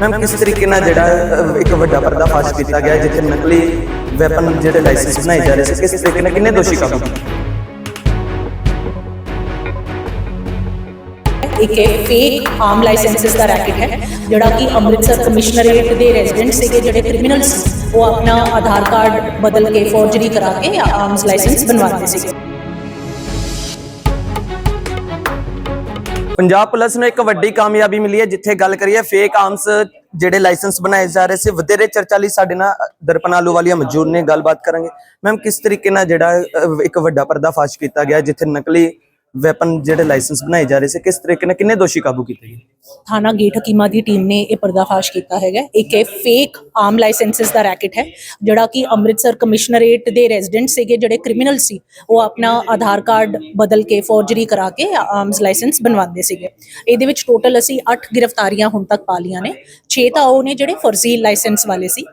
Ma'am ਕਿਸ ਤਰੀਕੇ ਨਾਲ ਜਿਹੜਾ ਅਹ, ਇੱਕ ਵੱਡਾ ਪਰਦਾਫਾਸ਼ ਕੀਤਾ ਗਿਆ ਜਿੱਥੇ ਨਕਲੀ ਵੈਪਨ ਜਿਹੜੇ ਲਾਇਸੈਂਸ ਬਣਾਏ ਜਾ ਰਹੇ ਸੀ ਕਿਸ ਤਰੀਕੇ ਨਾਲ ਕਿੰਨੇ ਦੋਸ਼ੀ ਕਾਬੂ ਕੀਤੇ? ਇੱਕ ਫੇਕ ਆਰਮ ਲਾਇਸੈਂਸਸ ਦਾ ਰੈਕਟ ਹੈ ਜਿਹੜਾ ਕਿ ਅੰਮ੍ਰਿਤਸਰ ਕਮਿਸ਼ਨਰੇਟ ਦੇ ਰੈਜ਼ੀਡੈਂਟ ਸੀਗੇ ਜਿਹੜੇ ਕ੍ਰਿਮੀਨਲਸ ਉਹ ਆਪਣਾ ਆਧਾਰ ਕਾਰਡ ਬਦਲ ਕੇ ਫੋਰਜਰੀ ਕਰਾ ਕੇ ਆਰਮਸ ਲਾਇਸੈਂਸ ਬਣਵਾਉਂਦੇ ਸੀਗੇ। ਪੰਜਾਬ ਪੁਲਿਸ ਨੂੰ ਇੱਕ ਵੱਡੀ ਕਾਮਯਾਬੀ ਮਿਲੀ ਹੈ, ਜਿੱਥੇ ਗੱਲ ਕਰੀਏ ਫੇਕ ਆਰਮਸ ਜਿਹੜੇ ਲਾਇਸੈਂਸ ਬਣਾਏ ਜਾ ਰਹੇ ਸੀ, ਵਧੇਰੇ ਚਰਚਾ ਲਈ ਸਾਡੇ ਨਾਲ ਦਰਪਨ ਆਲੂਵਾਲੀਆ ਮੌਜੂਦ ਨੇ, ਗੱਲਬਾਤ ਕਰਾਂਗੇ। ਮੈਮ ਕਿਸ ਤਰੀਕੇ ਨਾਲ ਜਿਹੜਾ ਇੱਕ ਵੱਡਾ ਪਰਦਾਫਾਸ਼ ਕੀਤਾ ਗਿਆ, ਜਿੱਥੇ ਨਕਲੀ ਵੈਪਨ ਜਿਹੜੇ ਲਾਇਸੈਂਸ ਬਣਾਏ ਜਾ ਰਹੇ ਸੀ ਕਿਸ ਤਰੀਕੇ ਨਾਲ ਕਿੰਨੇ ਦੋਸ਼ੀ ਕਾਬੂ ਕੀਤੇ ਗਏ? ਥਾਣਾ ਗੇਟ ਹਕੀਮਾ ਦੀ ਟੀਮ ਨੇ ਇਹ ਪਰਦਾਫਾਸ਼ ਕੀਤਾ ਹੈਗਾ। ਇੱਕ ਇਹ ਫੇਕ ਆਰਮ ਲਾਇਸੈਂਸਸ ਦਾ ਰੈਕਟ ਹੈ ਜਿਹੜਾ ਕਿ ਅੰਮ੍ਰਿਤਸਰ ਕਮਿਸ਼ਨਰੇਟ ਦੇ ਰੈਜ਼ੀਡੈਂਟ ਸੀਗੇ ਜਿਹੜੇ ਕ੍ਰਿਮੀਨਲ ਸੀ ਉਹ ਆਪਣਾ ਆਧਾਰ ਕਾਰਡ ਬਦਲ ਕੇ ਫੋਰਜਰੀ ਕਰਾ ਕੇ ਆਰਮਸ ਲਾਇਸੈਂਸ ਬਣਵਾਉਂਦੇ ਸੀਗੇ। ਇਹਦੇ ਵਿੱਚ ਟੋਟਲ ਅਸੀਂ 8 ਗ੍ਰਿਫਤਾਰੀਆਂ ਹੁਣ ਤੱਕ ਪਾ ਲੀਆਂ ਨੇ। 6 ਤਾਂ ਉਹ ਨੇ ਜਿਹੜੇ ਫਰਜ਼ੀ ਲਾਇਸੈਂਸ ਵਾਲੇ ਸੀ।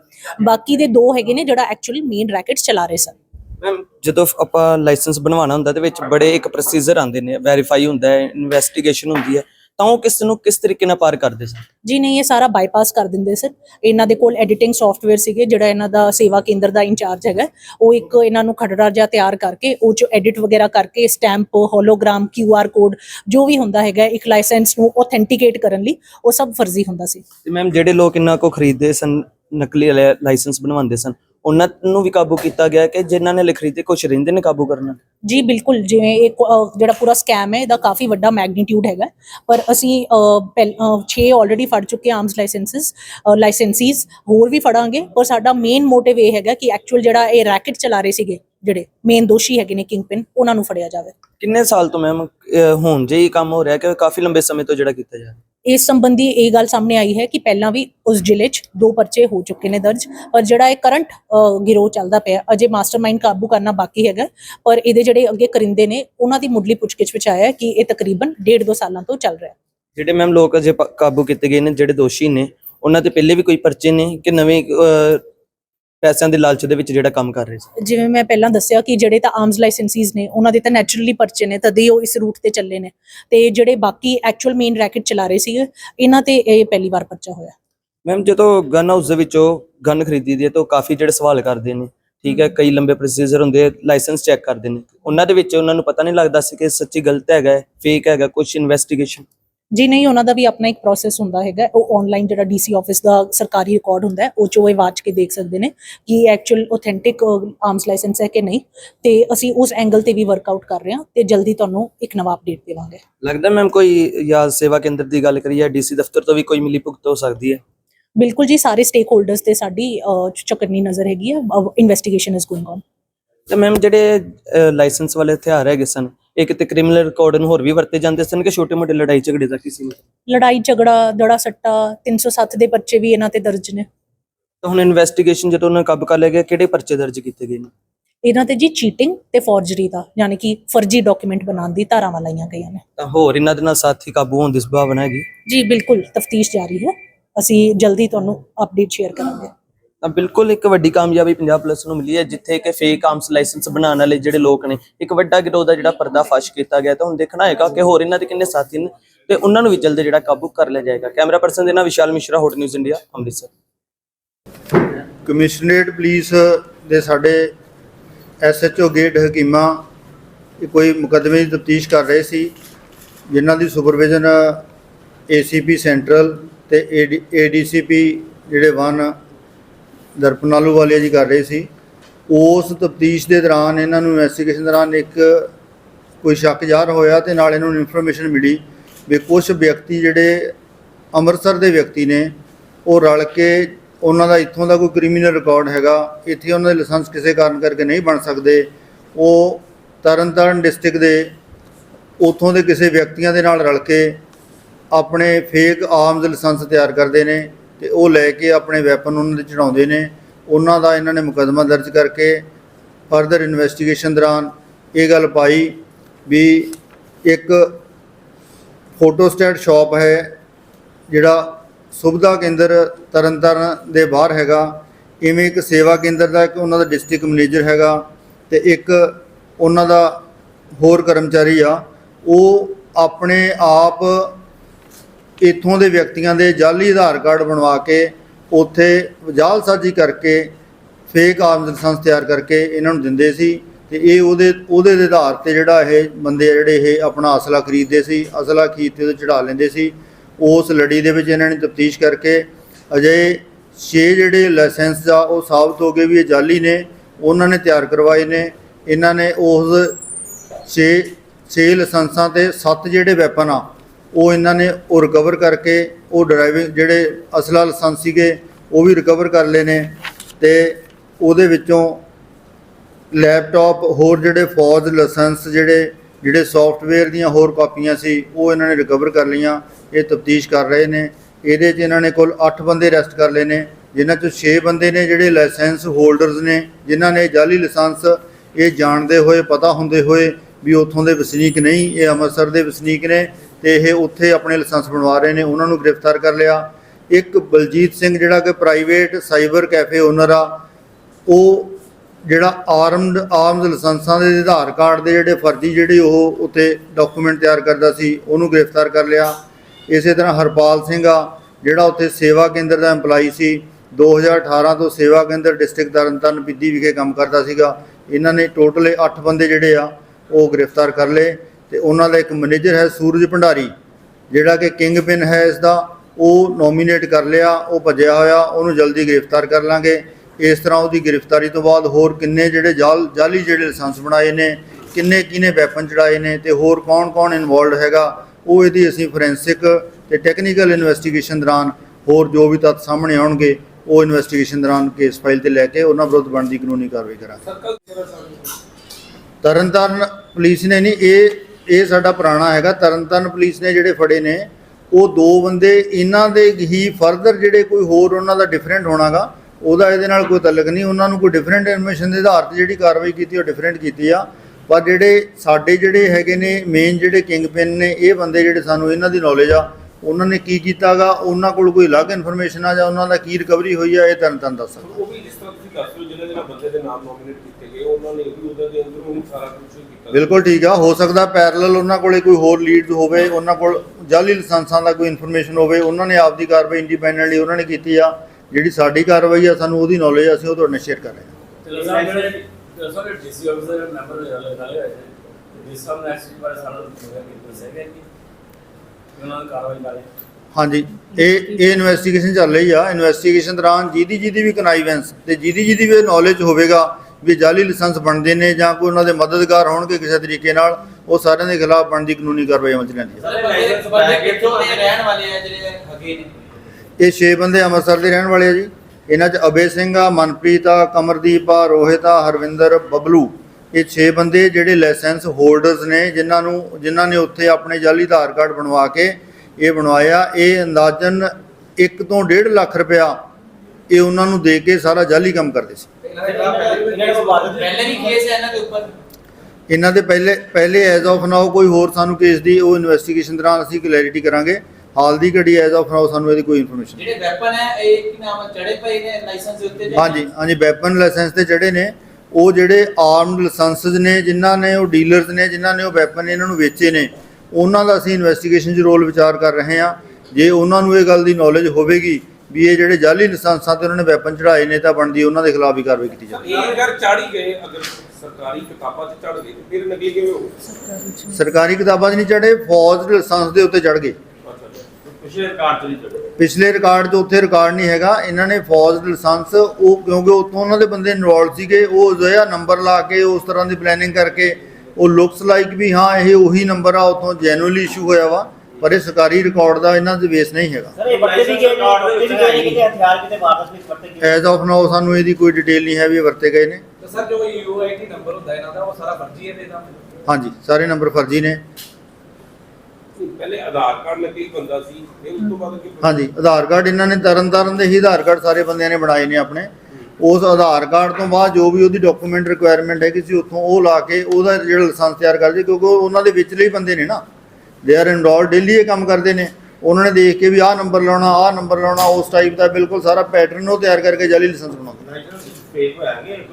ਬਾਕੀ ਦੇ ਦੋ ਹੈਗੇ ਨੇ ਜਿਹੜਾ ਐਕਚੁਅਲੀ ਮੇਨ ਰੈਕਟ ਚਲਾ ਰਹੇ ਸਨ। ਮੈਮ ਜਦੋਂ ਆਪਾਂ ਲਾਇਸੈਂਸ ਬਣਵਾਉਣਾ ਹੁੰਦਾ ਤੇ ਵਿੱਚ ਬੜੇ ਇੱਕ ਪ੍ਰੋਸੀਜਰ ਆਉਂਦੇ ਨੇ ਵੈਰੀਫਾਈ ਹੁੰਦਾ ਹੈ ਇਨਵੈਸਟੀਗੇਸ਼ਨ ਹੁੰਦੀ ਹੈ ਤਾਂ ਉਹ ਕਿਸ ਨੂੰ ਕਿਸ ਤਰੀਕੇ ਨਾਲ ਪਾਰ ਕਰਦੇ ਸਨ ਜੀ ਨਹੀਂ ਇਹ ਸਾਰਾ ਬਾਈਪਾਸ ਕਰ ਦਿੰਦੇ ਸਰ। ਇਹਨਾਂ ਦੇ ਕੋਲ ਐਡੀਟਿੰਗ ਸੌਫਟਵੇਅਰ ਸੀਗੇ ਜਿਹੜਾ ਇਹਨਾਂ ਦਾ ਸੇਵਾ ਕੇਂਦਰ ਦਾ ਇੰਚਾਰਜ ਹੈਗਾ। ਉਹ ਇੱਕ ਇਹਨਾਂ ਨੂੰ ਖਰੜਾ ਜਿਹਾ ਤਿਆਰ ਕਰਕੇ ਉਹ ਚ ਐਡਿਟ ਵਗੈਰਾ ਕਰਕੇ ਸਟੈਂਪ ਹੋਲੋਗ੍ਰਾਮ ਕਿਊਆਰ ਕੋਡ ਜੋ ਵੀ ਹੁੰਦਾ ਹੈਗਾ ਇੱਕ ਲਾਇਸੈਂਸ ਨੂੰ ਆਥੈਂਟੀਕੇਟ ਕਰਨ ਲਈ ਉਹ ਸਭ ਫਰਜ਼ੀ ਹੁੰਦਾ ਸੀ। ਤੇ ਮੈਮ ਜਿਹੜੇ ਲੋਕ ਇਹਨਾਂ ਕੋ ਖਰੀਦਦੇ ਸਨ ਨਕਲੀ ਲਾਇਸੈਂਸ ਬਣਵਾਉਂਦੇ ਸਨ ਉਹਨਾਂ ਨੂੰ ਵੀ ਕਾਬੂ ਕੀਤਾ ਗਿਆ ਕਿ ਜਿਨ੍ਹਾਂ ਨੇ ਖਰੀਦੇ ਕੁਝ ਰਹਿੰਦੇ ਨੇ ਕਾਬੂ ਕਰਨਾ। ਜੀ ਬਿਲਕੁਲ। ਜਿਵੇਂ ਇਹ ਕੋ- ਅਹ ਜਿਹੜਾ ਪੂਰਾ ਸਕੈਮ ਹੈ ਇਹਦਾ ਕਾਫੀ ਵੱਡਾ ਮੈਗਨੀਟਿਊਡ ਹੈਗਾ। ਪਰ ਅਸੀਂ 6 ਆਲਰੇਡੀ ਫੜ ਚੁੱਕੇ ਆਰਮਸ ਲਾਇਸੈਂਸਸ ਲਾਇਸੈਂਸੀਜ਼ ਹੋਰ ਵੀ ਫੜਾਂਗੇ। ਪਰ ਸਾਡਾ ਮੇਨ ਮੋਟਿਵ ਇਹ ਹੈਗਾ ਕਿ ਐਕਚੁਅਲ ਜਿਹੜਾ ਇਹ ਰੈਕਟ ਚਲਾ ਰਹੇ ਸੀਗੇ ਜਿਹੜੇ ਮੇਨ ਦੋਸ਼ੀ ਹੈਗੇ ਨੇ ਕਿੰਗਪਿਨ ਉਹਨਾਂ ਨੂੰ ਫੜਿਆ ਜਾਵੇ। ਕਿੰਨੇ ਸਾਲ ਤੋਂ ਮੈਮ ਹੁਣ ਜੇ ਇਹ ਕੰਮ ਹੋ ਰਿਹਾ ਕਿ ਕਾਫੀ ਲੰਬੇ ਸਮੇਂ ਤੋਂ ਜਿਹੜਾ ਕੀਤਾ ਜਾ ਰਿਹਾ? ਇਸ ਸੰਬੰਧੀ ਇਹ ਗੱਲ ਸਾਹਮਣੇ ਆਈ ਹੈ ਕਿ ਪਹਿਲਾਂ ਵੀ ਉਸ ਜ਼ਿਲ੍ਹੇ 'ਚ ਦੋ ਪਰਚੇ ਹੋ ਚੁੱਕੇ ਨੇ ਦਰਜ, ਪਰ ਜਿਹੜਾ ਇਹ ਕਰੰਟ ਗਿਰੋਹ ਚੱਲਦਾ ਪਿਆ, ਅਜੇ ਮਾਸਟਰਮਾਈਂਡ ਕਾਬੂ ਕਰਨਾ ਬਾਕੀ ਹੈਗਾ, ਪਰ ਇਹਦੇ ਜਿਹੜੇ ਅੱਗੇ ਕਰਿੰਦੇ ਨੇ, ਉਹਨਾਂ ਦੀ ਮੁੱਢਲੀ ਪੁੱਛਗਿੱਛ ਵਿੱਚ ਆਇਆ ਕਿ ਇਹ ਤਕਰੀਬਨ ਡੇਢ ਦੋ ਸਾਲਾਂ ਤੋਂ ਚੱਲ ਰਿਹਾ ਹੈ। ਜਿਹੜੇ ਮੈਮ ਲੋਕ ਅਜੇ ਕਾਬੂ ਕੀਤੇ ਗਏ ਨੇ, ਜਿਹੜੇ ਦੋਸ਼ੀ ਨੇ, ਉਹਨਾਂ ਤੇ ਪਹਿਲੇ ਵੀ ਕੋਈ ਪਰਚੇ ਨੇ ਕਿ ਨਵੇਂ ਪੈਸਿਆਂ ਦੇ ਲਾਲਚ ਦੇ ਵਿੱਚ ਜਿਹੜਾ ਕੰਮ ਕਰ ਰਹੇ ਸੀ? ਜਿਵੇਂ ਮੈਂ ਪਹਿਲਾਂ ਦੱਸਿਆ ਕਿ ਜਿਹੜੇ ਤਾਂ ਆਰਮਸ ਲਾਇਸੈਂਸੀਜ਼ ਨੇ ਉਹਨਾਂ ਦੇ ਤਾਂ ਨੈਚੁਰਲੀ ਪਰਚੇ ਨੇ ਤਦੇ ਉਹ ਇਸ ਰੂਟ ਤੇ ਚੱਲੇ ਨੇ। ਤੇ ਜਿਹੜੇ ਬਾਕੀ ਐਕਚੁਅਲ ਮੇਨ ਰੈਕਟ ਚਲਾ ਰਹੇ ਸੀ ਇਹਨਾਂ ਤੇ ਇਹ ਪਹਿਲੀ ਵਾਰ ਪਰਚਾ ਹੋਇਆ। ਮੈਮ ਜਦੋਂ ਗਨ ਹਾਊਸ ਦੇ ਵਿੱਚੋਂ ਗਨ ਖਰੀਦੀ ਦੀ ਹੈ ਤਾਂ ਕਾਫੀ ਜਿਹੜੇ ਸਵਾਲ ਕਰਦੇ ਨੇ। ਠੀਕ ਹੈ ਕਈ ਲੰਬੇ ਪ੍ਰੋਸੀਜਰ ਹੁੰਦੇ ਲਾਇਸੈਂਸ ਚੈੱਕ ਕਰਦੇ ਨੇ। ਉਹਨਾਂ ਦੇ ਵਿੱਚ ਉਹਨਾਂ ਨੂੰ ਪਤਾ ਨਹੀਂ ਲੱਗਦਾ ਸੀ ਕਿ ਸੱਚੀ ਗਲਤ ਹੈਗਾ ਫੇਕ ਹੈਗਾ ਕੁਝ ਇਨਵੈਸਟੀਗੇਸ਼ਨ ਜੀ ਨਹੀਂ ਉਹਨਾਂ ਦਾ ਵੀ ਆਪਣਾ ਇੱਕ ਪ੍ਰੋਸੈਸ ਹੁੰਦਾ ਹੈਗਾ। ਉਹ ਆਨਲਾਈਨ ਜਿਹੜਾ ਡੀਸੀ ਆਫਿਸ ਦਾ ਸਰਕਾਰੀ ਰਿਕਾਰਡ ਹੁੰਦਾ ਉਹ ਚੋਂ ਇਹ ਵਾਚ ਕੇ ਦੇਖ ਸਕਦੇ ਨੇ ਕਿ ਐਕਚੁਅਲ ਆਥੈਂਟਿਕ ਆਰਮਸ ਲਾਇਸੈਂਸ ਹੈ ਕਿ ਨਹੀਂ। ਤੇ ਅਸੀਂ ਉਸ ਐਂਗਲ ਤੇ ਵੀ ਵਰਕਆਊਟ ਕਰ ਰਹੇ ਹਾਂ ਤੇ ਜਲਦੀ ਤੁਹਾਨੂੰ ਇੱਕ ਨਵਾਂ ਅਪਡੇਟ ਦੇਵਾਂਗੇ। ਲੱਗਦਾ ਮੈਮ ਕੋਈ ਜਾਂ ਸੇਵਾ ਕੇਂਦਰ ਦੀ ਗੱਲ ਕਰੀਏ ਡੀਸੀ ਦਫ਼ਤਰ ਤੋਂ ਵੀ ਕੋਈ ਮਿਲੀ ਭੁਗਤ ਹੋ ਸਕਦੀ ਹੈ? ਬਿਲਕੁਲ ਜੀ ਸਾਰੇ ਸਟੇਕ ਹੋਲਡਰਸ ਤੇ ਸਾਡੀ ਚੁਕੰਨੀ ਨਜ਼ਰ ਹੈਗੀ ਹੈ। ਇਨਵੈਸਟੀਗੇਸ਼ਨ ਇਜ਼ ਗੋਇੰਗ ਔਨ ਤੇ ਮੈਮ ਜਿਹੜੇ ਲਾਇਸੈਂਸ ਵਾਲੇ ਹਥਿਆਰ ਹੈਗੇ ਸਨ ਇੱਕ ਤੇ ਕ੍ਰਿਮੀਨਲ ਰਿਕਾਰਡ ਨੂੰ ਹੋਰ ਵੀ ਵਰਤੇ ਜਾਂਦੇ ਸਨ ਕਿ ਛੋਟੇ-ਮੋਟੇ ਲੜਾਈ ਝਗੜੇ ਤੱਕ ਹੀ ਸੀਮਿਤ ਲੜਾਈ ਝਗੜਾ ਦੜਾ ਸੱਟਾ 307 ਦੇ ਪਰਚੇ ਵੀ ਇਹਨਾਂ ਤੇ ਦਰਜ ਨੇ। ਤਾਂ ਹੁਣ ਇਨਵੈਸਟੀਗੇਸ਼ਨ ਜਦੋਂ ਉਹਨਾਂ ਕਾਬੂ ਕਰ ਲਿਆ ਗਿਆ ਕਿਹੜੇ ਪਰਚੇ ਦਰਜ ਕੀਤੇ ਗਏ ਨੇ? ਇਹਨਾਂ ਤੇ ਜੀ ਚੀਟਿੰਗ ਤੇ ਫੋਰਜਰੀ ਦਾ ਯਾਨੀ ਕਿ ਫਰਜ਼ੀ ਡਾਕੂਮੈਂਟ ਬਣਾਉਣ ਦੀ ਧਾਰਾਵਾਂ ਲਾਈਆਂ ਗਈਆਂ ਨੇ। ਤਾਂ ਹੋਰ ਇਹਨਾਂ ਦੇ ਨਾਲ ਸਾਥੀ ਕਾਬੂ ਹੋਣ ਦੀ ਸੰਭਾਵਨਾ ਹੈਗੀ? ਜੀ ਬਿਲਕੁਲ ਤਫਤੀਸ਼ ਜਾਰੀ ਹੈ। ਅਸੀਂ ਜਲਦੀ ਤੁਹਾਨੂੰ ਅਪਡੇਟ ਸ਼ੇਅਰ ਕਰਾਂਗੇ। ਤਾਂ ਬਿਲਕੁਲ ਇੱਕ ਵੱਡੀ ਕਾਮਯਾਬੀ ਪੰਜਾਬ ਪੁਲਿਸ ਨੂੰ ਮਿਲੀ ਹੈ, ਜਿੱਥੇ ਕਿ ਫੇਕ ਆਰਮਸ ਲਾਇਸੈਂਸ ਬਣਾਉਣ ਵਾਲੇ ਜਿਹੜੇ ਲੋਕ ਨੇ, ਇੱਕ ਵੱਡਾ ਗਿਰੋਹ ਦਾ ਜਿਹੜਾ ਪਰਦਾਫਾਸ਼ ਕੀਤਾ ਗਿਆ ਤਾਂ ਹੁਣ ਦੇਖਣਾ ਹੈਗਾ ਕਿ ਹੋਰ ਇਹਨਾਂ ਦੇ ਕਿੰਨੇ ਸਾਥੀ ਨੇ ਤੇ ਉਹਨਾਂ ਨੂੰ ਵੀ ਜਲਦ ਜਿਹੜਾ ਕਾਬੂ ਕਰ ਲਿਆ ਜਾਏਗਾ। ਕੈਮਰਾ ਪਰਸਨ ਦੇ ਨਾਲ Vishal Mishra hot news India Amritsar. Commissionerate police ਦੇ ਸਾਡੇ ਐਸਐਚਓ ਗੇਟ ਹਕੀਮਾ ਕੋਈ ਮੁਕੱਦਮੇ ਦੀ ਤਫਤੀਸ਼ ਕਰ ਰਹੇ ਸੀ, ਜਿਨ੍ਹਾਂ ਦੀ ਸੁਪਰਵਿਜ਼ਨ ਏਸੀਪੀ ਸੈਂਟਰਲ ਤੇ ਏਡੀਸੀਪੀ ਜਿਹੜੇ ਵਨ ਦਰਪਨਾਲੂ ਵਾਲੇ ਜੀ ਕਰ ਰਹੇ ਸੀ। ਉਸ ਤਫਤੀਸ਼ ਦੇ ਦੌਰਾਨ ਇਹਨਾਂ ਨੂੰ ਇਨਵੈਸਟੀਗੇਸ਼ਨ ਦੌਰਾਨ ਇੱਕ ਕੋਈ ਸ਼ੱਕ ਜ਼ਾਹਰ ਹੋਇਆ ਤੇ ਨਾਲ ਇਹਨਾਂ ਨੂੰ ਇਨਫੋਰਮੇਸ਼ਨ ਮਿਲੀ ਵੀ ਕੁਝ ਵਿਅਕਤੀ ਜਿਹੜੇ ਅੰਮ੍ਰਿਤਸਰ ਦੇ ਵਿਅਕਤੀ ਨੇ, ਉਹ ਰਲ ਕੇ ਉਹਨਾਂ ਦਾ ਇੱਥੋਂ ਦਾ ਕੋਈ ਕ੍ਰਿਮੀਨਲ ਰਿਕਾਰਡ ਹੈਗਾ, ਇੱਥੇ ਉਹਨਾਂ ਦੇ ਲਾਇਸੈਂਸ ਕਿਸੇ ਕਾਰਨ ਕਰਕੇ ਨਹੀਂ ਬਣ ਸਕਦੇ, ਉਹ ਤਰਨਤਾਰਨ ਡਿਸਟ੍ਰਿਕਟ ਦੇ, ਉਥੋਂ ਦੇ ਕਿਸੇ ਵਿਅਕਤੀਆਂ ਦੇ ਨਾਲ ਰਲ ਕੇ ਆਪਣੇ ਫੇਕ ਆਰਮਸ ਲਾਇਸੈਂਸ ਤਿਆਰ ਕਰਦੇ ਨੇ। ਤੇ ਉਹ ਲੈ ਕੇ ਆਪਣੇ ਵੈਪਨ ਉਹਨਾਂ ਦੇ ਚੜਾਉਂਦੇ ਨੇ। ਉਹਨਾਂ ਦਾ ਇਹਨਾਂ ਨੇ ਮੁਕੱਦਮਾ ਦਰਜ ਕਰਕੇ ਫਰਦਰ ਇਨਵੈਸਟੀਗੇਸ਼ਨ ਦੌਰਾਨ ਇਹ ਗੱਲ ਪਾਈ ਵੀ ਇੱਕ ਫੋਟੋਸਟੇਟ ਸ਼ਾਪ ਹੈ, ਜਿਹੜਾ ਸੁਵਿਧਾ ਕੇਂਦਰ ਤਰਨਤਾਰਨ ਦੇ ਬਾਹਰ ਹੈਗਾ। ਇਵੇਂ ਇੱਕ ਸੇਵਾ ਕੇਂਦਰ ਦਾ ਇੱਕ ਉਹਨਾਂ ਦਾ ਡਿਸਟ੍ਰਿਕਟ ਮੈਨੇਜਰ ਹੈਗਾ ਤੇ ਇੱਕ ਉਹਨਾਂ ਦਾ ਹੋਰ ਕਰਮਚਾਰੀ ਆ। ਉਹ ਆਪਣੇ ਆਪ ਇੱਥੋਂ ਦੇ ਵਿਅਕਤੀਆਂ ਦੇ ਜਾਲੀ ਆਧਾਰ ਕਾਰਡ ਬਣਵਾ ਕੇ ਉੱਥੇ ਜਾਲਸਾਜ਼ੀ ਕਰਕੇ ਫੇਕ ਆਰਮਜ਼ ਲਾਇਸੈਂਸ ਤਿਆਰ ਕਰਕੇ ਇਹਨਾਂ ਨੂੰ ਦਿੰਦੇ ਸੀ ਤੇ ਇਹ ਉਹਦੇ ਉਹਦੇ ਦੇ ਆਧਾਰ ਤੇ ਜਿਹੜਾ ਇਹ ਬੰਦੇ ਜਿਹੜੇ ਇਹ ਆਪਣਾ ਅਸਲਾ ਖਰੀਦਦੇ ਸੀ, ਅਸਲਾ ਖਰੀਦ ਤੇ ਉਹਦੇ ਚੜਾ ਲੈਂਦੇ ਸੀ, ਉਸ ਲੜੀ ਦੇ ਵਿੱਚ ਇਹਨਾਂ ਨੇ ਤਫਤੀਸ਼ ਕਰਕੇ ਅਜੇ 6 ਜਿਹੜੇ ਲਾਇਸੈਂਸ ਆ ਉਹ ਸਾਬਤ ਹੋ ਗਏ ਵੀ ਇਹ ਜਾਲੀ ਨੇ, ਉਹਨਾਂ ਨੇ ਤਿਆਰ ਕਰਵਾਏ ਨੇ, ਇਹਨਾਂ ਨੇ ਉਸ 6 6 ਲਾਇਸੈਂਸਾਂ ਤੇ 7 ਜਿਹੜੇ ਵੈਪਨ ਆ ਉਹ ਇਹਨਾਂ ਨੇ ਉਹ ਰਿਕਵਰ ਕਰਕੇ ਉਹ ਡਰਾਈਵਿੰਗ ਜਿਹੜੇ ਅਸਲਾ ਲਾਇਸੈਂਸ ਸੀਗੇ, ਉਹ ਵੀ ਰਿਕਵਰ ਕਰ ਲਏ ਨੇ ਤੇ ਉਹਦੇ ਵਿੱਚੋਂ ਲੈਪਟਾਪ ਹੋਰ ਜਿਹੜੇ ਫੌਜ ਲਾਇਸੈਂਸ ਜਿਹੜੇ ਜਿਹੜੇ ਸੌਫਟਵੇਅਰ ਦੀਆਂ ਹੋਰ ਕਾਪੀਆਂ ਸੀ, ਉਹ ਇਹਨਾਂ ਨੇ ਰਿਕਵਰ ਕਰ ਲਈਆਂ, ਇਹ ਤਫਤੀਸ਼ ਕਰ ਰਹੇ ਨੇ। ਇਹਦੇ 'ਚ ਇਹਨਾਂ ਨੇ ਕੁੱਲ 8 ਬੰਦੇ ਅਰੈਸਟ ਕਰ ਲਏ ਨੇ, ਜਿਨ੍ਹਾਂ 'ਚੋਂ 6 ਬੰਦੇ ਨੇ ਜਿਹੜੇ ਲਾਇਸੈਂਸ ਹੋਲਡਰਸ ਨੇ, ਜਿਨ੍ਹਾਂ ਨੇ ਜਾਲੀ ਲਾਇਸੈਂਸ ਇਹ ਜਾਣਦੇ ਹੋਏ, ਪਤਾ ਹੁੰਦੇ ਹੋਏ ਵੀ ਉੱਥੋਂ ਦੇ ਵਸਨੀਕ ਨਹੀਂ, ਇਹ ਅੰਮ੍ਰਿਤਸਰ ਦੇ ਵਸਨੀਕ ਨੇ ਤੇ ਇਹ ਉੱਥੇ ਆਪਣੇ ਲਾਇਸੈਂਸ ਬਣਵਾ ਰਹੇ ਨੇ, ਉਹਨਾਂ ਨੂੰ ਗ੍ਰਿਫਤਾਰ ਕਰ ਲਿਆ। ਇੱਕ ਬਲਜੀਤ ਸਿੰਘ ਜਿਹੜਾ ਕਿ ਪ੍ਰਾਈਵੇਟ ਸਾਈਬਰ ਕੈਫੇ ਓਨਰ ਆ, ਉਹ ਜਿਹੜਾ ਆਰਮਡ ਆਰਮਜ਼ ਲਾਇਸੈਂਸਾਂ ਦੇ ਆਧਾਰ ਕਾਰਡ ਦੇ ਜਿਹੜੇ ਫਰਜ਼ੀ ਜਿਹੜੇ ਉਹ ਉੱਤੇ ਡਾਕੂਮੈਂਟ ਤਿਆਰ ਕਰਦਾ ਸੀ, ਉਹਨੂੰ ਗ੍ਰਿਫਤਾਰ ਕਰ ਲਿਆ। ਇਸੇ ਤਰ੍ਹਾਂ ਹਰਪਾਲ ਸਿੰਘ ਆ, ਜਿਹੜਾ ਉੱਥੇ ਸੇਵਾ ਕੇਂਦਰ ਦਾ EMPLOYE ਸੀ 2018 ਤੋਂ ਸੇਵਾ ਕੇਂਦਰ ਡਿਸਟ੍ਰਿਕਟ ਤਰਨਤਾਰਨ ਪਿੱਦੀ ਵਿਖੇ ਕੰਮ ਕਰਦਾ ਸੀਗਾ। ਇਹਨਾਂ ਨੇ ਟੋਟਲ 8 ਬੰਦੇ ਜਿਹੜੇ ਆ, ਉਹ ਗ੍ਰਿਫਤਾਰ ਕਰ ਲਏ। ਤੇ ਉਹਨਾਂ ਦਾ ਇੱਕ ਮੈਨੇਜਰ ਹੈ ਸੂਰਜ ਭੰਡਾਰੀ ਜਿਹੜਾ ਕਿ ਕਿੰਗ ਪਿਨ ਹੈ ਇਸ ਦਾ ਉਹ ਨੋਮੀਨੇਟ ਕਰ ਲਿਆ ਉਹ ਭੱਜਿਆ ਹੋਇਆ ਉਹਨੂੰ ਜਲਦੀ ਗ੍ਰਿਫਤਾਰ ਕਰ ਲਾਂਗੇ। ਇਸ ਤਰ੍ਹਾਂ ਉਹਦੀ ਗ੍ਰਿਫਤਾਰੀ ਤੋਂ ਬਾਅਦ ਹੋਰ ਕਿੰਨੇ ਜਿਹੜੇ ਜਾਲ ਜਾਲੀ ਜਿਹੜੇ ਲਾਇਸੈਂਸ ਬਣਾਏ ਨੇ ਕਿੰਨੇ ਕਿਹਨੇ ਵੈਪਨ ਚੜਾਏ ਨੇ ਤੇ ਹੋਰ ਕੌਣ-ਕੌਣ ਇਨਵੋਲਡ ਹੈਗਾ ਉਹ ਇਹਦੀ ਅਸੀਂ ਫੋਰੈਂਸਿਕ ਤੇ ਟੈਕਨੀਕਲ ਇਨਵੈਸਟੀਗੇਸ਼ਨ ਦੌਰਾਨ ਹੋਰ ਜੋ ਵੀ ਤੱਥ ਸਾਹਮਣੇ ਆਉਣਗੇ ਉਹ ਇਨਵੈਸਟੀਗੇਸ਼ਨ ਦੌਰਾਨ ਕੇਸ ਫਾਈਲ ਤੇ ਲੈ ਕੇ ਉਹਨਾਂ ਵਿਰੁੱਧ ਬਣਦੀ ਕਾਨੂੰਨੀ ਕਾਰਵਾਈ ਕਰਾਂਗੇ। ਤਰਨਤਾਰਨ ਪੁਲਿਸ ਨੇ ਨਹੀਂ ਇਹ ਇਹ ਸਾਡਾ ਪੁਰਾਣਾ ਹੈਗਾ, ਤਰਨਤਾਰਨ ਪੁਲਿਸ ਨੇ ਜਿਹੜੇ ਫੜੇ ਨੇ, ਉਹ ਦੋ ਬੰਦੇ, ਇਹਨਾਂ ਦੇ ਹੀ ਫਰਦਰ ਜਿਹੜੇ ਕੋਈ ਹੋਰ ਉਹਨਾਂ ਦਾ ਡਿਫਰੈਂਟ ਹੋਣਾਗਾ, ਉਹਦਾ ਇਹਦੇ ਨਾਲ ਕੋਈ ਤਾਲੁਕ ਨਹੀਂ, ਉਹਨਾਂ ਨੂੰ ਕੋਈ ਡਿਫਰੈਂਟ ਇਨਫੋਰਮੇਸ਼ਨ ਦੇ ਆਧਾਰ ਤੇ ਜਿਹੜੀ ਕਾਰਵਾਈ ਕੀਤੀ, ਉਹ ਡਿਫਰੈਂਟ ਕੀਤੀ ਆ। ਪਰ ਜਿਹੜੇ ਸਾਡੇ ਜਿਹੜੇ ਹੈਗੇ ਨੇ ਮੇਨ ਜਿਹੜੇ ਕਿੰਗ ਪਿਨ ਨੇ, ਇਹ ਬੰਦੇ ਜਿਹੜੇ ਸਾਨੂੰ ਇਹਨਾਂ ਦੀ ਨੌਲੇਜ ਆ, ਉਹਨਾਂ ਨੇ ਕੀ ਕੀਤਾਗਾ, ਉਹਨਾਂ ਕੋਲ ਕੋਈ ਅਲੱਗ ਇਨਫੋਰਮੇਸ਼ਨ ਆ ਜਾਂ ਉਹਨਾਂ ਦਾ ਕੀ ਰਿਕਵਰੀ ਹੋਈ ਆ, ਇਹ ਤਰਨਤਾਰਨ ਦੱਸ ਸਕਦਾ। ਉਹ ਵੀ ਜਿਸ ਤਰ੍ਹਾਂ ਤੁਸੀਂ ਦੱਸ ਰਹੇ ਹੋ, ਜਿਹਨਾਂ ਜਿਹਨਾਂ ਬੰਦੇ ਦੇ ਨਾਮ ਨੋਮੀਨੇਟ ਕੀਤੇ ਗਏ, ਉਹਨਾਂ ਨੇ ਵੀ ਉਹਦੇ ਦੇ ਅੰਦਰੋਂ ਸਾਰਾ ਕੁਝ ਬਿਲਕੁਲ ਠੀਕ ਆ ਹੋ ਸਕਦਾ ਪੈਰਲਲ ਉਹਨਾਂ ਕੋਲੇ ਕੋਈ ਹੋਰ ਲੀਡਸ ਹੋਵੇ ਉਹਨਾਂ ਕੋਲ ਜਾਲੀ ਲਾਇਸੈਂਸਾਂ ਦਾ ਕੋਈ ਇਨਫੋਰਮੇਸ਼ਨ ਹੋਵੇ ਉਹਨਾਂ ਨੇ ਆਪਦੀ ਕਾਰਵਾਈ ਇੰਡੀਪੈਂਡੈਂਟਲੀ ਉਹਨਾਂ ਨੇ ਕੀਤੀ ਆ ਜਿਹੜੀ ਸਾਡੀ ਕਾਰਵਾਈ ਆ ਸਾਨੂੰ ਉਹਦੀ ਨੌਲੇਜ ਆ ਅਸੀਂ ਉਹ ਤੁਹਾਡੇ ਨਾਲ ਸ਼ੇਅਰ ਕਰ ਰਹੇ ਹਾਂ। ਸਾਰੇ ਡੀਸੀ ਆਫਿਸਰ ਮੈਂਬਰ ਲਗਾਏ ਹੋਏ ਨੇ ਡੀਸੀ ਸਾਹਿਬ ਨੈਕਸਟ ਬਾਰੇ ਸਾਰਾ ਹੋਇਆ ਕਿ ਉਹਨਾਂ ਦੀ ਕਾਰਵਾਈ ਬਾਰੇ ਹਾਂਜੀ ਇਹ ਇਹ ਇਨਵੈਸਟੀਗੇਸ਼ਨ ਚੱਲ ਰਹੀ ਆ ਇਨਵੈਸਟੀਗੇਸ਼ਨ ਦੌਰਾਨ ਜਿਹਦੀ ਜਿਹਦੀ ਵੀ ਕਨਾਈਵੈਂਸ ਤੇ ਜਿਹਦੀ ਜਿਹਦੀ ਵੀ ਨੌਲੇਜ ਹੋਵੇਗਾ ਵੀ ਜਾਲੀ ਲਾਇਸੈਂਸ ਬਣਦੇ ਨੇ ਜਾਂ ਕੋਈ ਉਹਨਾਂ ਦੇ ਮਦਦਗਾਰ ਹੋਣਗੇ ਕਿਸੇ ਤਰੀਕੇ ਨਾਲ ਉਹ ਸਾਰਿਆਂ ਦੇ ਖਿਲਾਫ ਬਣਦੀ ਕਾਨੂੰਨੀ ਕਾਰਵਾਈ ਅਮਲ ਚ ਲੈਂਦੀ ਨੇ? ਇਹ 6 ਬੰਦੇ ਅੰਮ੍ਰਿਤਸਰ ਦੇ ਰਹਿਣ ਵਾਲੇ ਆ ਜੀ। ਇਹਨਾਂ 'ਚ ਅਬੇ ਸਿੰਘ ਆ ਮਨਪ੍ਰੀਤ ਆ ਕਮਰਦੀਪ ਆ ਰੋਹਿਤ ਆ ਹਰਵਿੰਦਰ ਬਬਲੂ। ਇਹ 6 ਬੰਦੇ ਜਿਹੜੇ ਲਾਇਸੈਂਸ ਹੋਲਡਰਸ ਨੇ ਜਿਨ੍ਹਾਂ ਨੂੰ ਜਿਨ੍ਹਾਂ ਨੇ ਉੱਥੇ ਆਪਣੇ ਜਾਲੀ ਆਧਾਰ ਕਾਰਡ ਬਣਵਾ ਕੇ ਇਹ ਬਣਵਾਇਆ। ਇਹ ਅੰਦਾਜ਼ਨ 1 ਤੋਂ 1.5 ਲੱਖ ਰੁਪਇਆ ਇਹ ਉਹਨਾਂ ਨੂੰ ਦੇ ਕੇ ਸਾਰਾ ਜਾਲੀ ਕੰਮ ਕਰਦੇ ਸੀ। ਇਹਨਾਂ ਦੇ ਪਹਿਲੇ ਵੀ ਕੇਸ ਹੈ ਇਹਨਾਂ ਇਹਨਾਂ ਦੇ ਪਹਿਲੇ ਪਹਿਲੇ ਐਜ਼ ਆਫ ਨਾਓ ਕੋਈ ਹੋਰ ਸਾਨੂੰ ਕੇਸ ਦੀ ਉਹ ਇਨਵੈਸਟੀਗੇਸ਼ਨ ਦੌਰਾਨ ਅਸੀਂ ਕਲੈਰਿਟੀ ਕਰਾਂਗੇ। ਹਾਲ ਦੀ ਘੜੀ ਐਜ਼ ਆਫ ਨਾਓ ਸਾਨੂੰ ਇਹਦੀ ਕੋਈ ਇਨਫੋਰਮੇਸ਼ਨ ਜਿਹੜੇ ਵੈਪਨ ਹੈ ਇਹ ਕੀ ਨਾਮ ਚੜੇ ਪਏ ਨੇ ਲਾਇਸੈਂਸ ਦੇ ਉੱਤੇ ਹਾਂਜੀ ਹਾਂਜੀ ਵੈਪਨ ਲਾਇਸੈਂਸ ਤੇ ਜਿਹੜੇ ਨੇ, ਉਹ ਜਿਹੜੇ ਆਰਮਡ ਲਾਇਸੈਂਸਸ ਨੇ, ਜਿਨ੍ਹਾਂ ਨੇ ਉਹ ਡੀਲਰਸ ਨੇ, ਜਿਨ੍ਹਾਂ ਨੇ ਉਹ ਵੈਪਨ ਇਹਨਾਂ ਨੂੰ ਵੇਚੇ ਨੇ, ਉਹਨਾਂ ਦਾ ਅਸੀਂ ਇਨਵੈਸਟੀਗੇਸ਼ਨ 'ਚ ਰੋਲ ਵਿਚਾਰ ਕਰ ਰਹੇ ਹਾਂ। ਜੇ ਉਹਨਾਂ ਨੂੰ ਇਹ ਗੱਲ ਦੀ ਨੌਲੇਜ ਹੋਵੇਗੀ ਵੀ ਇਹ ਜਿਹੜੇ ਜਾਲੀ ਲਾਇਸੈਂਸਾਂ ਤੇ ਉਹਨਾਂ ਨੇ ਵੈਪਨ ਚੜਾਏ ਨੇ ਤਾਂ ਬਣਦੀ ਉਹਨਾਂ ਦੇ ਖਿਲਾਫ ਵੀ ਕਾਰਵਾਈ ਕੀਤੀ ਜਾਵੇ ਇਹ ਅਗਰ ਚਾੜੀ ਗਏ ਅਗਰ ਸਰਕਾਰੀ ਕਿਤਾਬਾਂ 'ਚ ਚੜ ਗਏ ਫਿਰ ਨਕਲੀ ਕਿਵੇਂ ਹੋਊ? ਸਰਕਾਰੀ ਕਿਤਾਬਾਂ 'ਚ ਨਹੀਂ ਚੜੇ ਫੌਜ ਦੇ ਲਾਇਸੈਂਸ ਦੇ ਉੱਤੇ ਚੜ ਗਏ। ਪਿਛਲੇ ਰਿਕਾਰਡ ਤੋਂ ਨਹੀਂ ਚੜੇ ਪਿਛਲੇ ਰਿਕਾਰਡ 'ਚ ਉੱਥੇ ਰਿਕਾਰਡ ਨਹੀਂ ਹੈਗਾ ਇਹਨਾਂ ਨੇ ਫੌਜ ਦੇ ਲਾਇਸੈਂਸ ਉਹ ਕਿਉਂਕਿ ਉੱਥੋਂ ਉਹਨਾਂ ਦੇ ਬੰਦੇ ਇਨਵੋਲਡ ਸੀਗੇ ਉਹ ਜਿਹੜਾ ਨੰਬਰ ਲਾ ਕੇ ਉਸ ਤਰ੍ਹਾਂ ਦੀ ਪਲੈਨਿੰਗ ਕਰਕੇ ਉਹ ਲੁਕਸ ਲਾਈਕ ਵੀ ਹਾਂ ਇਹ ਉਹੀ ਨੰਬਰ ਆ ਉੱਥੋਂ ਜੈਨੂਅਲੀ ਇਸ਼ੂ ਹੋਇਆ ਵਾ। ਪਰ ਇਹ ਸਰਕਾਰੀ ਰਿਕਾਰਡ ਦਾ ਇਹਨਾਂ ਦੇ ਬੇਸ ਨਹੀਂ ਹੈਗਾ। ਸਰ ਇਹ ਵਰਤੇ ਵੀ ਗਏ ਨੇ ਵਰਤੇ ਵੀ ਗਏ ਨੇ ਕਿ ਹਥਿਆਰ ਕਿਤੇ ਵਾਪਸ ਵਿੱਚ ਵਰਤੇ ਗਏ ਐਜ਼ ਆਫ ਨਾਓ ਸਾਨੂੰ ਇਹਦੀ ਕੋਈ ਡਿਟੇਲ ਨਹੀਂ ਹੈ ਵੀ ਇਹ ਵਰਤੇ ਗਏ ਨੇ। ਤੇ ਸਰ ਜੋ ਯੂਆਈਟੀ ਨੰਬਰ ਹੁੰਦਾ ਇਹਨਾਂ ਦਾ ਉਹ ਸਾਰਾ ਫਰਜ਼ੀ ਹੈ ਤੇ ਇਹਦਾ? ਹਾਂਜੀ ਸਾਰੇ ਨੰਬਰ ਫਰਜ਼ੀ ਨੇ। ਪਹਿਲੇ ਆਧਾਰ ਕਾਰਡ ਨਕਲੀ ਬੰਦਾ ਸੀ ਫਿਰ ਉਸ ਤੋਂ ਬਾਅਦ ਅੱਗੇ ਹਾਂਜੀ ਆਧਾਰ ਕਾਰਡ ਇਹਨਾਂ ਨੇ ਤਰਨ ਤਾਰਨ ਦੇ ਹੀ ਆਧਾਰ ਕਾਰਡ ਸਾਰੇ ਬੰਦਿਆਂ ਨੇ ਬਣਾਏ ਨੇ ਆਪਣੇ। ਉਸ ਆਧਾਰ ਕਾਰਡ ਤੋਂ ਬਾਅਦ ਜੋ ਵੀ ਉਹਦੀ ਡਾਕੂਮੈਂਟ ਰਿਕੁਆਇਰਮੈਂਟ ਹੈ ਕਿਸੇ ਉੱਥੋਂ ਉਹ ਲਾ ਕੇ ਉਹਦਾ ਜਿਹੜਾ ਲਾਇਸੈਂਸ ਤਿਆਰ ਕਰਦੇ ਕਿਉਂਕਿ ਉਹ ਉਹਨਾਂ ਦੇ ਵਿਚਲੇ ਹੀ ਬੰਦੇ ਨੇ ਨਾ। ਦੇ ਆਰ ਇਨਰੋਲ ਡੇਲੀ ਇਹ ਕੰਮ ਕਰਦੇ ਨੇ। ਉਹਨਾਂ ਨੇ ਦੇਖ ਕੇ ਵੀ ਆਹ ਨੰਬਰ ਲਾਉਣਾ ਆਹ ਨੰਬਰ ਲਾਉਣਾ ਉਸ ਟਾਈਪ ਦਾ ਬਿਲਕੁਲ ਸਾਰਾ ਪੈਟਰਨ ਉਹ ਤਿਆਰ ਕਰਕੇ ਜਾਲੀ ਲਾਇਸੈਂਸ ਬਣਾਉਂਦੇ।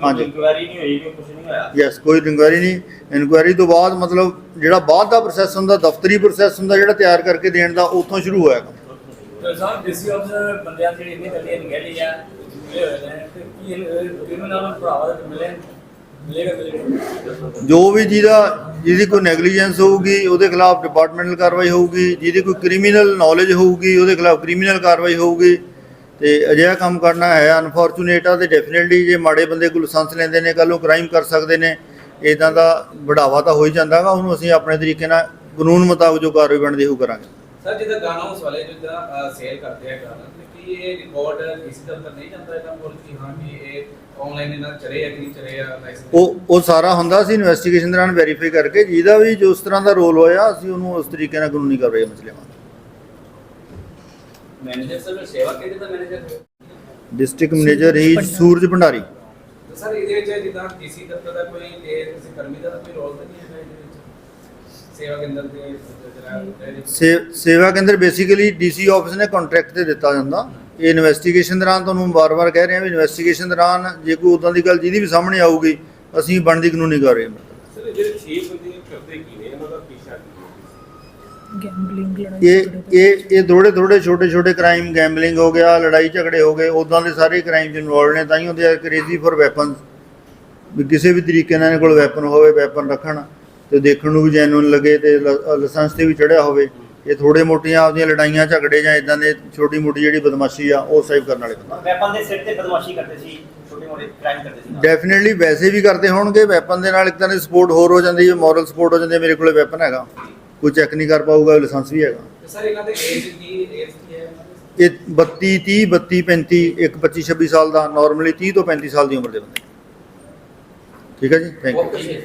ਹਾਂਜੀ। ਇਨਕੁਆਇਰੀ ਨਹੀਂ ਹੋਈ ਕਿ ਕੁਝ ਨਹੀਂ ਹੋਇਆ? ਯੈਸ ਕੋਈ ਇਨਕੁਆਇਰੀ ਨਹੀਂ। ਇਨਕੁਆਇਰੀ ਤੋਂ ਬਾਅਦ ਮਤਲਬ ਜਿਹੜਾ ਬਾਅਦ ਦਾ ਪ੍ਰੋਸੈਸ ਹੁੰਦਾ ਦਫ਼ਤਰੀ ਪ੍ਰੋਸੈਸ ਹੁੰਦਾ ਜਿਹੜਾ ਤਿਆਰ ਕਰਕੇ ਦੇਣ ਦਾ ਉੱਥੋਂ ਸ਼ੁਰੂ ਹੋਇਆ ਕੰਮ। ਤੇ ਸਾਹਿਬ ਡੀਸੀ ਅਫਸਰ ਬੰਦਿਆਂ ਇੰਨੀ ਜੋ ਵੀ ਜਿਹਦਾ ਜਿਹਦੀ ਕੋਈ ਨੈਗਲੀਜੈਂਸ ਹੋਊਗੀ, ਉਹਦੇ ਖਿਲਾਫ ਡਿਪਾਰਟਮੈਂਟਲ ਕਾਰਵਾਈ ਹੋਊਗੀ, ਜਿਹਦੀ ਕੋਈ ਕ੍ਰਿਮੀਨਲ ਨੌਲੇਜ ਹੋਊਗੀ, ਉਹਦੇ ਖਿਲਾਫ ਕ੍ਰਿਮੀਨਲ ਕਾਰਵਾਈ ਹੋਊਗੀ। ਤੇ ਅਜਿਹਾ ਕੰਮ ਕਰਨਾ ਹੈ ਅਨਫੋਰਚੂਨੇਟ ਆ ਤੇ ਡੈਫੀਨਿਟਲੀ ਜੇ ਮਾੜੇ ਬੰਦੇ ਕੋਲ ਲਾਇਸੈਂਸ ਲੈਂਦੇ ਨੇ, ਕੱਲ੍ਹ ਉਹ ਕ੍ਰਾਈਮ ਕਰ ਸਕਦੇ ਨੇ ਇਦਾਂ ਦਾ ਬੜਾਵਾ ਤਾਂ ਹੋ ਹੀ ਜਾਂਦਾ ਗਾ, ਉਹਨੂੰ ਅਸੀਂ ਆਪਣੇ ਤਰੀਕੇ ਨਾਲ ਕਾਨੂੰਨ ਮੁਤਾਬਕ ਜੋ ਕਾਰਵਾਈ ਬਣਦੀ ਉਹ ਕਰਾਂਗੇ। ਸਰ, ਜਿੱਦਾਂ ਗਾਣਾ ਉਸ ਵਾਲੇ ਜਿੱਦਾਂ ਸੇਲ ਕਰਦੇ ਆ ਗਾਣਾ ਕੀ ਇਹ ਰਿਕਾਰਡ ਕਿਸੇ ਦਾ ਤਾਂ ਨਹੀਂ ਜਾਂਦਾ ਇਹਨਾਂ ਕੋਲ ਕਿ ਹਾਂ ਵੀ ਇਹ ਆਨਲਾਈਨ ਇਹਨਾਂ ਚਲੇ ਆ ਕਿ ਨਹੀਂ ਚਲੇ ਆ ਲਾਇਸੈਂਸ ਉਹ ਉਹ ਸਾਰਾ ਹੁੰਦਾ ਸੀ ਇਨਵੈਸਟੀਗੇਸ਼ਨ ਦੌਰਾਨ ਵੈਰੀਫਾਈ ਕਰਕੇ ਜਿਹਦਾ ਵੀ ਜੋ ਉਸ ਤਰ੍ਹਾਂ ਦਾ ਰੋਲ ਹੋਇਆ ਅਸੀਂ ਉਹਨੂੰ ਉਸ ਤਰੀਕੇ ਨਾਲ ਕਾਨੂੰਨੀ ਕਾਰਵਾਈ ਅਮਲ ਚ ਲਿਆਵਾਂਗੇ। ਮੈਨੇਜਰ ਸਰ ਸੇਵਾ ਕੇਂਦਰ ਦਾ ਮੈਨੇਜਰ ਡਿਸਟ੍ਰਿਕਟ ਮੈਨੇਜਰ ਹੀ ਸੂਰਜ ਭੰਡਾਰੀ। ਸਰ ਇਹਦੇ ਵਿੱਚ ਜਿੱਦਾਂ ਡੀਸੀ ਦਫ਼ਤਰ ਦਾ ਕੋਈ ਤੇ ਕਿਸੇ ਕਰਮੀ ਦਾ ਕੋਈ ਰੋਲ ਤਾਂ ਨਹੀਂ ਹੈ ਇਹਦੇ ਵਿੱਚ? ਸੇਵਾ ਕੇਂਦਰ ਦੇ Sewa Kendra basically DC office ਨੇ ਕੰਟਰੈਕਟ ਤੇ ਦਿੱਤਾ ਜਾਂਦਾ। ਇਹ ਇਨਵੈਸਟੀਗੇਸ਼ਨ ਦੌਰਾਨ ਤੁਹਾਨੂੰ ਵਾਰ-ਵਾਰ ਕਹਿ ਰਹੇ ਹਾਂ ਵੀ ਇਨਵੈਸਟੀਗੇਸ਼ਨ ਦੌਰਾਨ ਜੇ ਕੋਈ ਉਦਾਂ ਦੀ ਗੱਲ ਜਿਹਦੀ ਵੀ ਸਾਹਮਣੇ ਆਊਗੀ ਅਸੀਂ ਬਣਦੀ ਕਾਨੂੰਨੀ ਕਾਰਵਾਈ ਕਰਾਂਗੇ। ਸਰ ਇਹ ਜਿਹੜੇ 6 ਬੰਦੇ ਕਰਦੇ ਕੀ ਨੇ? ਇਹਨਾਂ ਦਾ ਪੀਛਾ ਕੀ ਹੈ? ਗੈਂਬਲਿੰਗ ਇਹ ਇਹ ਇਹ ਥੋੜੇ ਥੋੜੇ ਛੋਟੇ ਛੋਟੇ ਕ੍ਰਾਈਮ ਗੈਂਬਲਿੰਗ ਹੋ ਗਿਆ ਲੜਾਈ ਝਗੜੇ ਹੋ ਗਏ ਉਦਾਂ ਦੇ ਸਾਰੇ ਕ੍ਰਾਈਮ ਚ ਇਨਵੋਲਡ ਨੇ ਤਾਂ ਹੀ ਹੁੰਦੇ ਆ ਕ੍ਰੇਜ਼ੀ ਫॉर ਵੈਪਨਸ ਵੀ ਕਿਸੇ ਵੀ ਤਰੀਕੇ ਨਾਲ ਇਹਨਾਂ ਕੋਲ ਵੈਪਨ ਹੋਵੇ ਵੈਪਨ ਰੱਖਣ ਤੇ ਦੇਖਣ ਨੂੰ ਵੀ ਜੈਨੂਨ ਲੱਗੇ ਤੇ ਲਾਇਸੈਂਸ ਤੇ ਵੀ ਚੜਿਆ ਹੋਵੇ। ਇਹ ਥੋੜੇ ਮੋਟੀਆਂ ਆਪਦੀਆਂ ਲੜਾਈਆਂ ਝਗੜੇ ਜਾਂ ਇਦਾਂ ਦੇ ਛੋਟੀ ਮੋਟੀ ਜਿਹੜੀ ਬਦਮਾਸ਼ੀ ਆ ਉਹ ਸੇਵ ਕਰਨ ਵਾਲੇ ਬੰਦੇ ਵੈਪਨ ਦੇ ਸਿਰ ਤੇ ਬਦਮਾਸ਼ੀ ਕਰਦੇ ਸੀ ਛੋਟੇ ਮੋਟੇ ਕ੍ਰਾਈਮ ਕਰਦੇ ਸੀ ਡੈਫੀਨਿਟਲੀ ਵੈਸੇ ਵੀ ਕਰਦੇ ਹੋਣਗੇ ਵੈਪਨ ਦੇ ਨਾਲ ਇੱਕ ਤਰ੍ਹਾਂ ਦੀ ਸਪੋਰਟ ਹੋਰ ਹੋ ਜਾਂਦੀ ਹੈ ਮੋਰਲ ਸਪੋਰਟ ਹੋ ਜਾਂਦੀ ਹੈ ਮੇਰੇ ਕੋਲੇ ਵੈਪਨ ਹੈਗਾ। ਕੋਈ ਚੈੱਕ ਨਹੀਂ ਕਰ ਪਾਊਗਾ ਲਾਇਸੈਂਸ ਵੀ ਹੈਗਾ। ਸਰ ਇਹਨਾਂ ਦੇ ਏਜ ਕੀ ਏਜ ਕੀ ਹੈ? ਇਹ 32 30 32 35 ਇੱਕ 25 26 ਸਾਲ ਦਾ ਨਾਰਮਲੀ 30 ਤੋਂ 35 ਸਾਲ ਦੀ ਉਮਰ ਦੇ ਬੰਦੇ। ਠੀਕ ਹੈ ਜੀ? Thank you